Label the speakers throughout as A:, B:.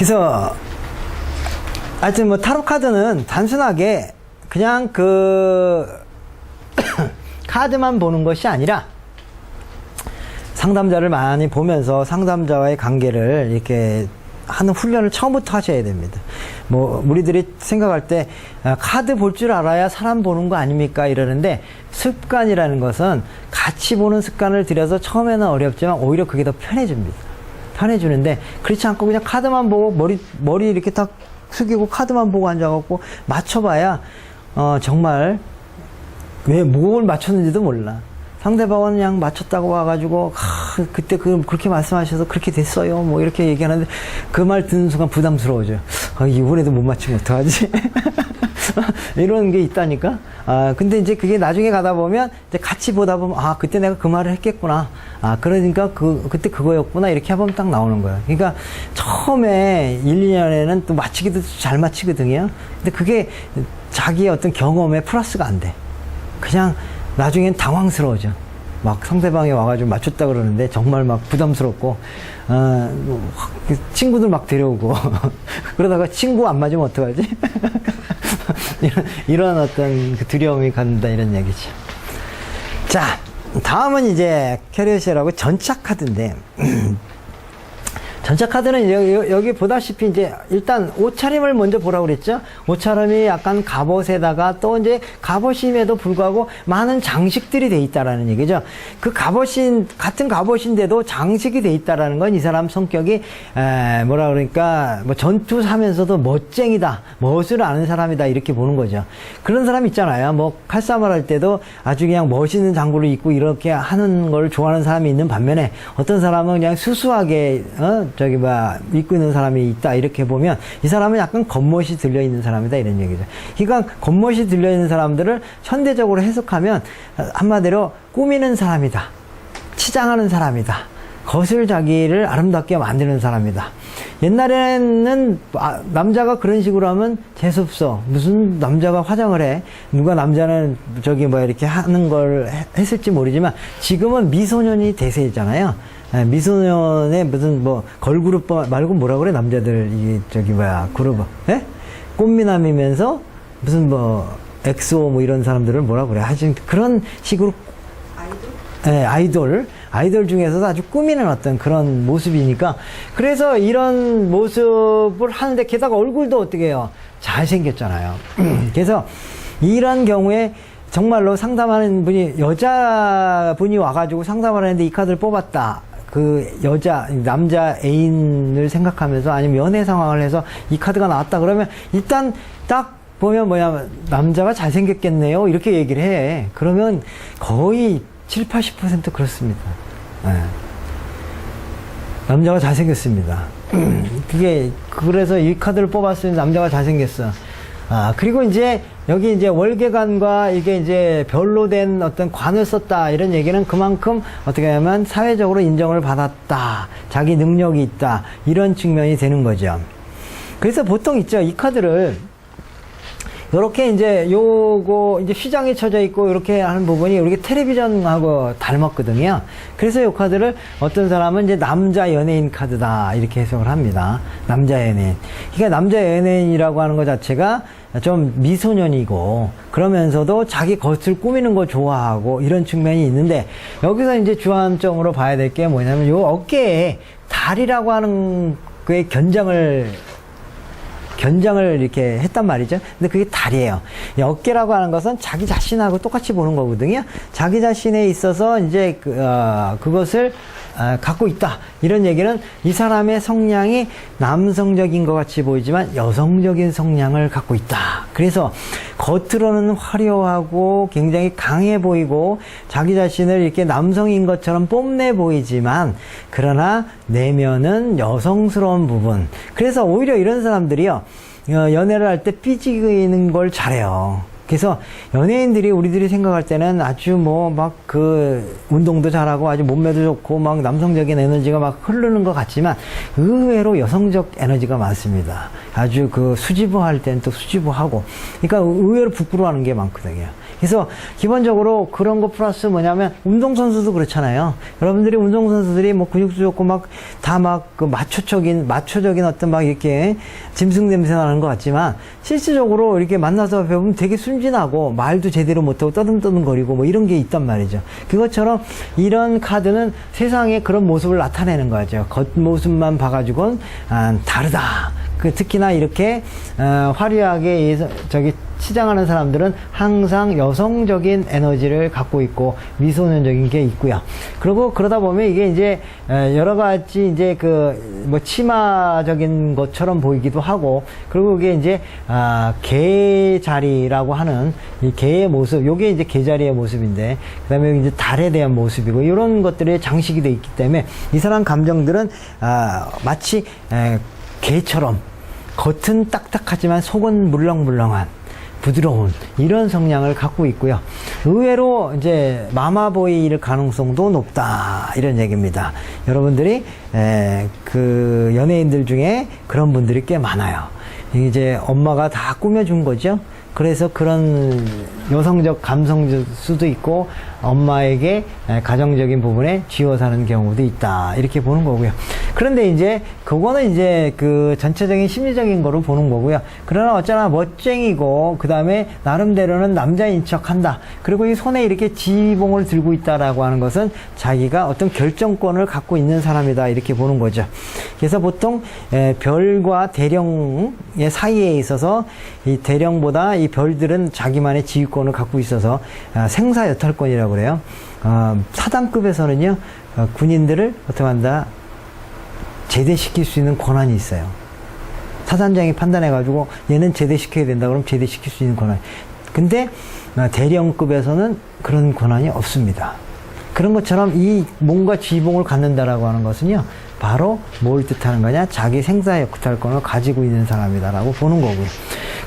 A: 그래서 하여튼 뭐 타로 카드는 단순하게 그냥 그 카드만 보는 것이 아니라 상담자를 많이 보면서 상담자와의 관계를 이렇게 하는 훈련을 처음부터 하셔야 됩니다. 뭐 우리들이 생각할 때 아, 카드 볼 줄 알아야 사람 보는 거 아닙니까 이러는데 습관이라는 것은 같이 보는 습관을 들여서 처음에는 어렵지만 오히려 그게 더 편해집니다. 편해주는데 그렇지 않고 그냥 카드만 보고 머리 머리 이렇게 딱 숙이고 카드만 보고 앉아갖고 맞춰봐야 어 정말 왜 뭘 맞췄는지도 몰라. 상대방은 그냥 맞췄다고 와가지고 하, 그때 그 그렇게 말씀하셔서 그렇게 됐어요. 뭐 이렇게 얘기하는데 그 말 듣는 순간 부담스러워져요. 아, 이번에도 못 맞추면 어떡하지? 이런 게 있다니까. 아 근데 이제 그게 나중에 가다 보면 이제 같이 보다 보면 아 그때 내가 그 말을 했겠구나. 아 그러니까 그 그때 그거였구나 이렇게 해보면 딱 나오는 거예요. 그러니까 처음에 1, 2년에는 또 맞히기도 잘 맞히거든요. 근데 그게 자기의 어떤 경험에 플러스가 안 돼. 그냥 나중엔 당황스러워져. 막 상대방이 와가지고 맞췄다 그러는데 정말 막 부담스럽고, 어, 뭐확 친구들 막 데려오고, 그러다가 친구 안 맞으면 어떡하지? 이런, 이런 어떤 그 두려움이 갖는다 이런 얘기죠. 자, 다음은 이제 캐리어시라고 카드인데, 전차 카드는 여기, 보다시피 이제 일단 옷차림을 먼저 보라고 그랬죠. 옷차림이 약간 갑옷에다가 또 이제 갑옷임에도 불구하고 많은 장식들이 돼 있다라는 얘기죠. 그 갑옷인 같은 갑옷인데도 장식이 돼 있다라는 건 이 사람 성격이 에, 뭐라 그러니까 뭐 전투하면서도 멋쟁이다, 멋을 아는 사람이다 이렇게 보는 거죠. 그런 사람 있잖아요. 뭐 칼싸움을 할 때도 아주 그냥 멋있는 장구를 입고 이렇게 하는 걸 좋아하는 사람이 있는 반면에 어떤 사람은 그냥 수수하게 어 저기 뭐 입고 있는 사람이 있다 이렇게 보면 이 사람은 약간 겉멋이 들려 있는 사람이다 이런 얘기죠. 그러니까 겉멋이 들려 있는 사람들을 현대적으로 해석하면 한마디로 꾸미는 사람이다, 치장하는 사람이다. 겉을 자기를 아름답게 만드는 사람이다. 옛날에는 아, 남자가 그런 식으로 하면 재수없어. 무슨 남자가 화장을 해. 누가 남자는 저기 뭐 이렇게 하는 걸 해- 했을지 모르지만 지금은 미소년이 대세잖아요. 예, 미소년의 무슨 뭐 걸그룹 말고 뭐라 그래 남자들 이 저기 뭐야 그룹 예? 꽃미남이면서 무슨 뭐 엑소 뭐 이런 사람들을 뭐라 그래 하여튼 그런 식으로 예, 아이돌, 아이돌 중에서도 아주 꾸미는 어떤 그런 모습이니까, 그래서 이런 모습을 하는데, 게다가 얼굴도 어떻게 해요? 잘생겼잖아요. 그래서 이런 경우에 정말로 상담하는 분이, 여자분이 와가지고 상담을 하는데 이 카드를 뽑았다. 그 여자, 남자 애인을 생각하면서 아니면 연애 상황을 해서 이 카드가 나왔다 그러면 일단 딱 보면 뭐냐면 남자가 잘생겼겠네요. 이렇게 얘기를 해. 그러면 거의 7, 80% 그렇습니다. 예. 남자가 잘생겼습니다. 그게 그래서 이 카드를 뽑았으니 남자가 잘생겼어. 아 그리고 이제 여기 이제 월계관과 이게 이제 별로 된 어떤 관을 썼다 이런 얘기는 그만큼 어떻게 하면 사회적으로 인정을 받았다. 자기 능력이 있다. 이런 측면이 되는 거죠. 그래서 보통 있죠. 이 카드를 요렇게 이제 요거 이제 휘장이 쳐져 있고 이렇게 하는 부분이 이렇게 텔레비전하고 닮았거든요. 그래서 요 카드를 어떤 사람은 이제 남자 연예인 카드다 이렇게 해석을 합니다. 남자 연예인. 그러니까 남자 연예인이라고 하는 것 자체가 좀 미소년이고 그러면서도 자기 겉을 꾸미는 거 좋아하고 이런 측면이 있는데 여기서 이제 주안점으로 봐야 될 게 뭐냐면 요 어깨에 달이라고 하는 그의 견장을 견장을 이렇게 했단 말이죠. 근데 그게. 이 어깨라고 하는 것은 자기 자신하고 똑같이 보는 거거든요. 자기 자신에 있어서 이제 그, 어, 그것을 어, 갖고 있다. 이런 얘기는 이 사람의 성향이 남성적인 것 같이 보이지만 여성적인 성향을 갖고 있다. 그래서 겉으로는 화려하고 굉장히 강해 보이고 자기 자신을 이렇게 남성인 것처럼 뽐내 보이지만 그러나 내면은 여성스러운 부분. 그래서 오히려 이런 사람들이요. 어, 연애를 할 때 삐지는 걸 잘해요. 그래서 연예인들이 우리들이 생각할 때는 아주 뭐 막 그 운동도 잘하고 아주 몸매도 좋고 막 남성적인 에너지가 막 흐르는 것 같지만 의외로 여성적 에너지가 많습니다. 아주 그 수지부 할 때는 또 수지부하고 그러니까 의외로 부끄러워하는 게 많거든요. 그래서 기본적으로 그런 거 플러스 뭐냐면 운동선수도 그렇잖아요. 여러분들이 운동선수들이 뭐 근육도 좋고 막 다 막 그 마초적인, 마초적인 어떤 막 이렇게 짐승 냄새 나는 것 같지만 실질적으로 이렇게 만나서 배우면 되게 순진하고 말도 제대로 못하고 떠듬떠듬거리고 뭐 이런 게 있단 말이죠. 그것처럼 이런 카드는 세상에 그런 모습을 나타내는 거죠. 겉모습만 봐가지고는 아, 다르다. 그 특히나 이렇게 어, 화려하게 저기 치장하는 사람들은 항상 여성적인 에너지를 갖고 있고 미소년적인 게 있고요. 그리고 그러다 보면 이게 이제 에, 여러 가지 이제 그 뭐 치마적인 것처럼 보이기도 하고 그리고 이게 이제 아, 개 자리라고 하는 이 개의 모습, 요게 이제 개 자리의 모습인데 그다음에 이제 달에 대한 모습이고 이런 것들의 장식이 돼 있기 때문에 이 사람 감정들은 아, 마치 에, 개처럼 겉은 딱딱하지만 속은 물렁물렁한 부드러운 이런 성향을 갖고 있고요. 의외로 이제 마마보이일 가능성도 높다 이런 얘기입니다. 여러분들이 에, 그 연예인들 중에 그런 분들이 꽤 많아요. 이제 엄마가 다 꾸며준 거죠. 그래서 그런 여성적 감성일 수도 있고 엄마에게 에, 가정적인 부분에 쥐어 사는 경우도 있다 이렇게 보는 거고요. 그런데 이제 그거는 이제 그 전체적인 심리적인 거로 보는 거고요. 그러나 어쩌나 멋쟁이고 그 다음에 나름대로는 남자인 척한다. 그리고 이 손에 이렇게 지봉을 들고 있다라고 하는 것은 자기가 어떤 결정권을 갖고 있는 사람이다 이렇게 보는 거죠. 그래서 보통 에, 별과 대령의 사이에 있어서 이 대령보다 이 별들은 자기만의 지휘권을 갖고 있어서 아, 생사 여탈권이라고 그래요. 어, 사단급에서는요 어, 군인들을 어떻게 한다 제대시킬 수 있는 권한이 있어요. 사단장이 판단해가지고 얘는 제대시켜야 된다 그러면 제대시킬 수 있는 권한. 근데 아, 대령급에서는 그런 권한이 없습니다. 그런 것처럼 이 뭔가 지봉을 갖는다라고 하는 것은요, 바로 뭘 뜻하는 거냐? 자기 생사 역할권을 가지고 있는 사람이다라고 보는 거고요.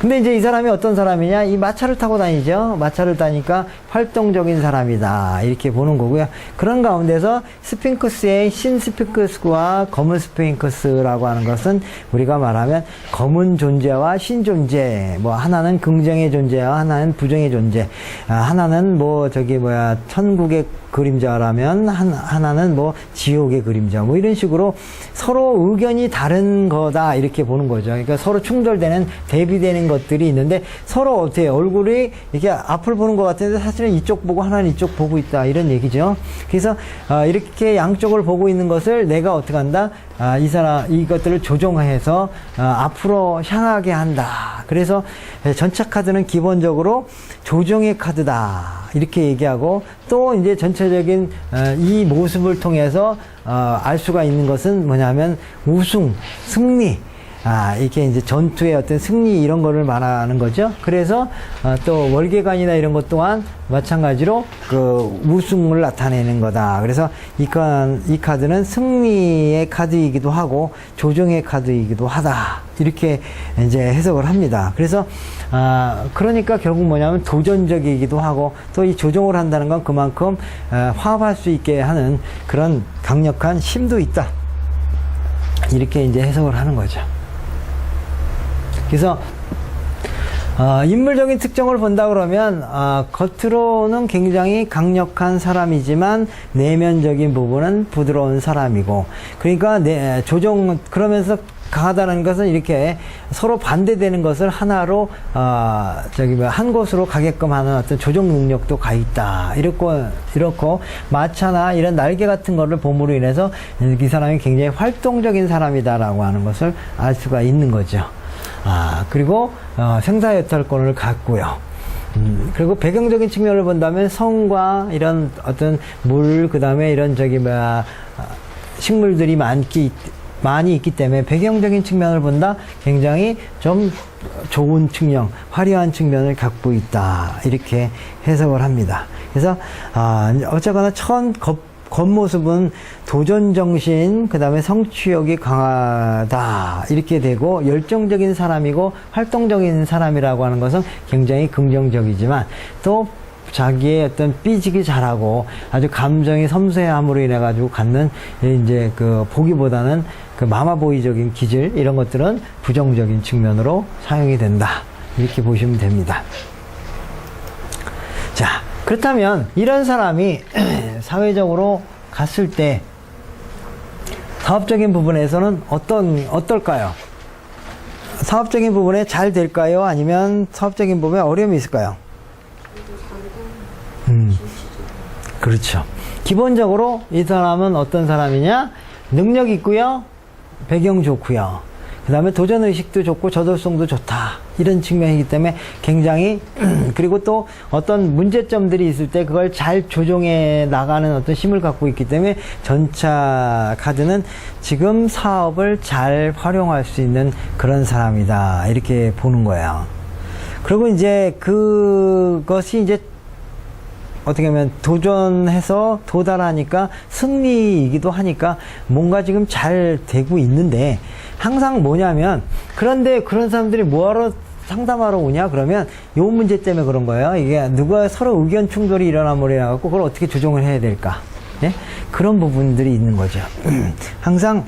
A: 근데 이제 이 사람이 어떤 사람이냐? 이 마차를 타고 다니죠. 마차를 타니까 활동적인 사람이다. 이렇게 보는 거고요. 그런 가운데서 스핑크스의 신 스핑크스와 검은 스핑크스라고 하는 것은 우리가 말하면 검은 존재와 신 존재, 뭐 하나는 긍정의 존재와 하나는 부정의 존재, 아, 하나는 뭐 저기 뭐야 천국의 그림자라면 한, 하나는 뭐 지옥의 그림자 뭐 이런 식으로 서로 의견이 다른 거다 이렇게 보는 거죠. 그러니까 서로 충돌되는 대비되는 것들이 있는데 서로 어떻게 얼굴이 이렇게 앞을 보는 것 같은데 사실 은 이쪽 보고 하나는 이쪽 보고 있다 이런 얘기죠. 그래서 어, 이렇게 양쪽을 보고 있는 것을 내가 어떻게 한다? 아, 이 사람 이것들을 조정해서 어, 앞으로 향하게 한다. 그래서 전차 카드는 기본적으로 조정의 카드다 이렇게 얘기하고 또 이제 전체적인 어, 이 모습을 통해서 어, 알 수가 있는 것은 뭐냐면 우승, 승리. 아, 이게 이제 전투의 어떤 승리 이런 거를 말하는 거죠. 그래서 어, 또 월계관이나 이런 것 또한 마찬가지로 그 우승을 나타내는 거다. 그래서 이, 카, 이 카드는 승리의 카드이기도 하고 조정의 카드이기도 하다. 이렇게 이제 해석을 합니다. 그래서 아, 그러니까 결국 뭐냐면 도전적이기도 하고 또 이 조정을 한다는 건 그만큼 어, 화합할 수 있게 하는 그런 강력한 힘도 있다. 이렇게 이제 해석을 하는 거죠. 그래서 어, 인물적인 특징을 본다 그러면 어, 겉으로는 굉장히 강력한 사람이지만 내면적인 부분은 부드러운 사람이고 그러니까 내, 조정 그러면서 강하다는 것은 이렇게 서로 반대되는 것을 하나로 어, 저기 뭐한 곳으로 가게끔 하는 어떤 조정 능력도 가 있다 이렇고 이렇고 마차나 이런 날개 같은 거를 봄으로 인해서 이 사람이 굉장히 활동적인 사람이다라고 하는 것을 알 수가 있는 거죠. 아, 그리고, 어, 생사 여탈권을 갖고요. 음, 그리고 배경적인 측면을 본다면 성과 이런 어떤 물, 그 다음에 이런 저기 뭐야, 아, 식물들이 많기, 많이 있기 때문에 배경적인 측면을 본다 굉장히 좀 좋은 측면, 화려한 측면을 갖고 있다. 이렇게 해석을 합니다. 그래서, 아, 어쨌거나 첫 겉, 겉모습은 도전 정신, 그 다음에 성취욕이 강하다. 이렇게 되고, 열정적인 사람이고, 활동적인 사람이라고 하는 것은 굉장히 긍정적이지만, 또, 자기의 어떤 삐지기 잘하고, 아주 감정이 섬세함으로 인해 가지고 갖는, 이제 그, 보기보다는 그 마마보이적인 기질, 이런 것들은 부정적인 측면으로 사용이 된다. 이렇게 보시면 됩니다. 그렇다면 이런 사람이 사회적으로 갔을 때 사업적인 부분에서는 어떤 어떨까요? 사업적인 부분에 잘 될까요? 아니면 사업적인 부분에 어려움이 있을까요? 음, 그렇죠. 기본적으로 이 사람은 어떤 사람이냐? 능력 있고요, 배경 좋고요. 그 다음에 도전 의식도 좋고 저돌성도 좋다. 이런 측면이기 때문에 굉장히 그리고 또 어떤 문제점들이 있을 때 그걸 잘 조정해 나가는 어떤 힘을 갖고 있기 때문에 전차 카드는 지금 사업을 잘 활용할 수 있는 그런 사람이다. 이렇게 보는 거예요. 그리고 이제 그것이 이제 어떻게 보면 도전해서 도달하니까 승리이기도 하니까 뭔가 지금 잘 되고 있는데 항상 뭐냐면 그런데 그런 사람들이 뭐하러 상담하러 오냐 그러면 요 문제 때문에 그런 거예요. 이게 누가 서로 의견 충돌이 일어나면 일어나갖고 그걸 어떻게 조정을 해야 될까? 예? 그런 부분들이 있는 거죠. 항상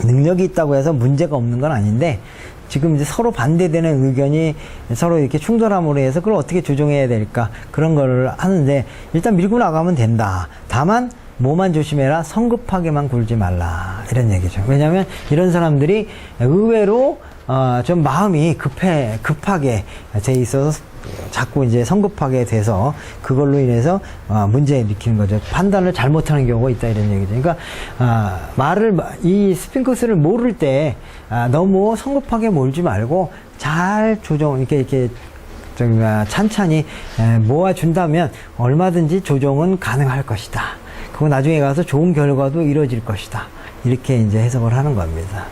A: 능력이 있다고 해서 문제가 없는 건 아닌데 지금 이제 서로 반대되는 의견이 서로 이렇게 충돌함으로 해서 그걸 어떻게 조정해야 될까 그런 거를 하는데 일단 밀고 나가면 된다. 다만 뭐만 조심해라 성급하게만 굴지 말라 이런 얘기죠. 왜냐하면 이런 사람들이 의외로 어, 좀 마음이 급해 급하게 돼 있어서 자꾸 이제 성급하게 돼서 그걸로 인해서 어, 문제 일으키는 거죠. 판단을 잘못하는 경우가 있다 이런 얘기죠. 그러니까 아, 말을 마- 이 스핑크스를 모를 때 아, 너무 성급하게 몰지 말고 잘 조정 이렇게 이렇게 저기 뭐야, 찬찬히 에, 모아준다면 얼마든지 조정은 가능할 것이다. 그리고 나중에 가서 좋은 결과도 이루어질 것이다. 이렇게 이제 해석을 하는 겁니다.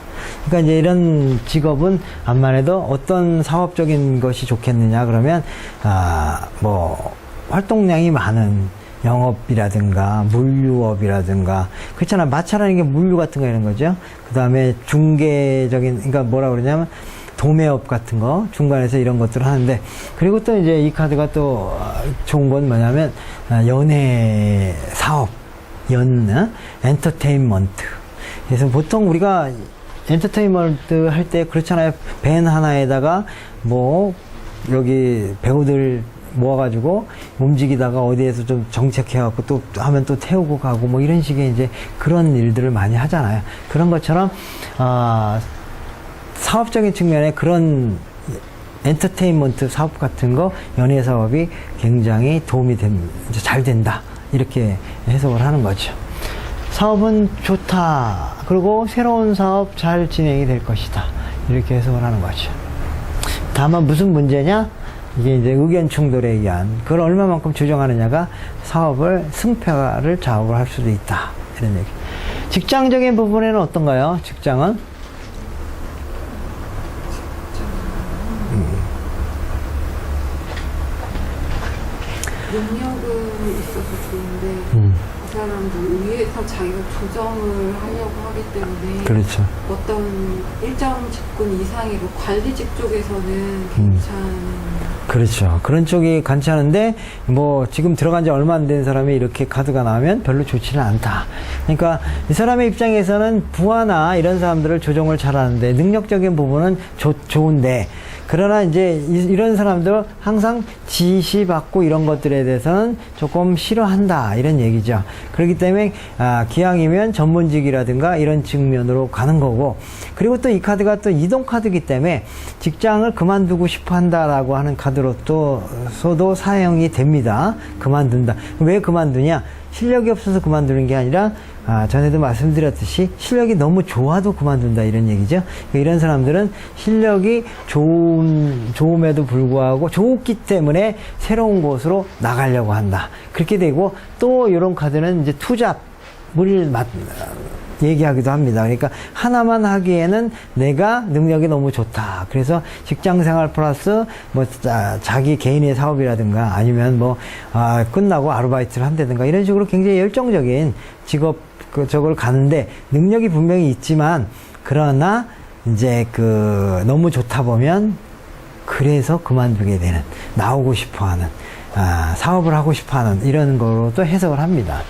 A: 그러니까 이제 이런 직업은 암만 해도 어떤 사업적인 것이 좋겠느냐 그러면 아 뭐 활동량이 많은 영업이라든가 물류업이라든가 그렇잖아 마찰하는 게 물류 같은 거 이런 거죠. 그 다음에 중개적인 그러니까 뭐라 그러냐면 도매업 같은 거 중간에서 이런 것들을 하는데 그리고 또 이제 이 카드가 또 어, 좋은 건 뭐냐면 아, 연애 사업 연 어? 엔터테인먼트 그래서 보통 우리가 엔터테인먼트 할 때 그렇잖아요. 밴 하나에다가 뭐 여기 배우들 모아가지고 움직이다가 어디에서 좀 정책해갖고 또 하면 또 태우고 가고 뭐 이런 식의 이제 그런 일들을 많이 하잖아요. 그런 것처럼 아 사업적인 측면에 그런 엔터테인먼트 사업 같은 거 연예 사업이 굉장히 도움이 된, 잘 된다. 이렇게 해석을 하는 거죠. 사업은 좋다. 그리고 새로운 사업 잘 진행이 될 것이다. 이렇게 해석을 하는 거죠. 다만 무슨 문제냐? 이게 이제 의견 충돌에 의한 그걸 얼마만큼 조정하느냐가 사업을 승패를 좌우를 할 수도 있다. 이런 얘기. 직장적인 부분에는 어떤가요? 직장은?
B: 능력은 있어서 좋은데
A: 음,
B: 그 사람도 위에서 자기가 조정을 하려고 하기 때문에
A: 그렇죠.
B: 어떤 일정 직군 이상의 그 관리직 쪽에서는
A: 음.
B: 괜찮은
A: 그렇죠. 그런 쪽이 괜찮은데, 뭐, 지금 들어간 지 얼마 안 된 사람이 이렇게 카드가 나오면 별로 좋지는 않다. 그러니까, 이 사람의 입장에서는 부하나 이런 사람들을 조정을 잘 하는데, 능력적인 부분은 좋, 좋은데, 그러나 이제 이, 런 사람들 항상 지시받고 이런 것들에 대해서는 조금 싫어한다. 이런 얘기죠. 그렇기 때문에, 아, 기왕이면 전문직이라든가 이런 측면으로 가는 거고, 그리고 또 이 카드가 또 이동 카드이기 때문에 직장을 그만두고 싶어 한다라고 하는 카드로 또서도 사용이 됩니다. 그만둔다. 왜 그만두냐? 실력이 없어서 그만두는 게 아니라 아, 전에도 말씀드렸듯이 실력이 너무 좋아도 그만둔다 이런 얘기죠. 그러니까 이런 사람들은 실력이 좋은 좋음에도 불구하고 좋기 때문에 새로운 곳으로 나가려고 한다. 그렇게 되고 또 이런 카드는 이제 투잡을 맞 얘기하기도 합니다. 그러니까 하나만 하기에는 내가 능력이 너무 좋다. 그래서 직장 생활 플러스 뭐 자, 자기 개인의 사업이라든가 아니면 뭐 아, 끝나고 아르바이트를 한다든가 이런 식으로 굉장히 열정적인 직업 그 저걸 가는데 능력이 분명히 있지만 그러나 이제 그 너무 좋다 보면 그래서 그만두게 되는 나오고 싶어하는 아, 사업을 하고 싶어하는 이런 거로 또 해석을 합니다.